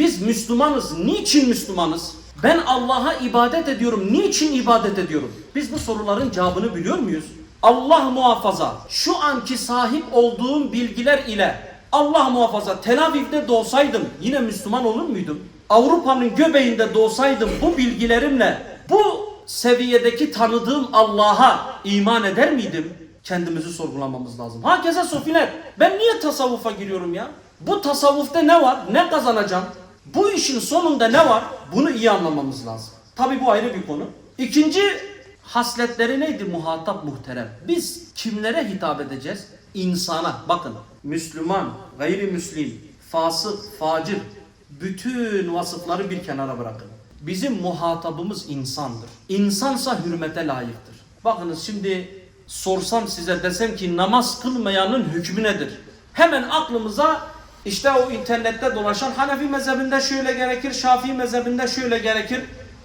Biz Müslümanız. Niçin Müslümanız? Ben Allah'a ibadet ediyorum. Niçin ibadet ediyorum? Biz bu soruların cevabını biliyor muyuz? Allah muhafaza şu anki sahip olduğum bilgiler ile Allah muhafaza Tel Aviv'de doğsaydım yine Müslüman olur muydum? Avrupa'nın göbeğinde doğsaydım bu bilgilerimle bu seviyedeki tanıdığım Allah'a iman eder miydim? Kendimizi sorgulamamız lazım. Herkese sofiler. Ben niye tasavvufa giriyorum ya? Bu tasavvufta ne var? Ne kazanacağım? Bu işin sonunda ne var? Bunu iyi anlamamız lazım. Tabi bu ayrı bir konu. İkinci hasletleri neydi muhatap muhterem? Biz kimlere hitap edeceğiz? İnsana. Bakın Müslüman, gayrimüslim, fasık, facir bütün vasıfları bir kenara bırakın. Bizim muhatabımız insandır. İnsansa hürmete layıktır. Bakınız şimdi sorsam size desem ki namaz kılmayanın hükmü nedir? Hemen aklımıza işte o internette dolaşan Hanefi mezhebinde şöyle gerekir, Şafii mezhebinde şöyle gerekir.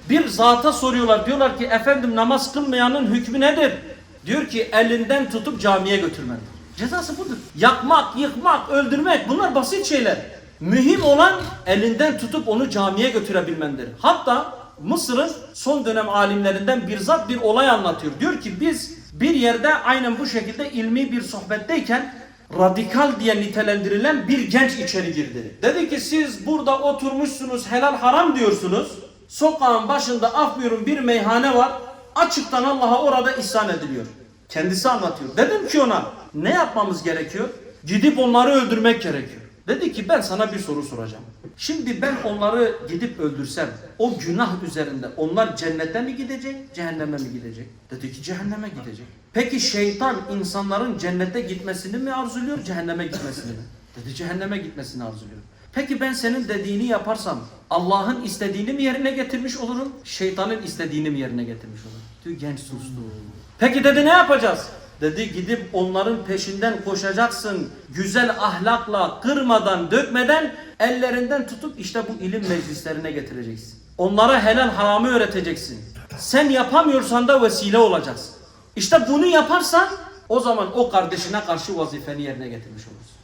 Bir zata soruyorlar. Diyorlar ki efendim namaz kılmayanın hükmü nedir? Diyor ki elinden tutup camiye götürmendir. Cezası budur. Yakmak, yıkmak, öldürmek bunlar basit şeyler. Mühim olan elinden tutup onu camiye götürebilmendir. Hatta Mısır'ın son dönem alimlerinden bir zat bir olay anlatıyor. Diyor ki biz bir yerde aynen bu şekilde ilmi bir sohbetteyken radikal diye nitelendirilen bir genç içeri girdi. Dedi ki siz burada oturmuşsunuz helal haram diyorsunuz. Sokağın başında af buyurun bir meyhane var. Açıktan Allah'a orada ihsan ediliyor. Kendisi anlatıyor. Dedim ki ona ne yapmamız gerekiyor? Gidip onları öldürmek gerekiyor. Dedi ki ben sana bir soru soracağım. Şimdi ben onları gidip öldürsem o günah üzerinde onlar cennete mi gidecek, cehenneme mi gidecek? Dedi ki cehenneme gidecek. Peki şeytan insanların cennete gitmesini mi arzuluyor, cehenneme gitmesini mi? Dedi cehenneme gitmesini arzuluyor. Peki ben senin dediğini yaparsam Allah'ın istediğini mi yerine getirmiş olurum, şeytanın istediğini mi yerine getirmiş olurum? Diyor genç sustu. Peki dedi ne yapacağız? Dedi gidip onların peşinden koşacaksın. Güzel ahlakla, kırmadan, dökmeden ellerinden tutup işte bu ilim meclislerine getireceksin. Onlara helal haramı öğreteceksin. Sen yapamıyorsan da vesile olacaksın. İşte bunu yaparsan o zaman o kardeşine karşı vazifeni yerine getirmiş olursun.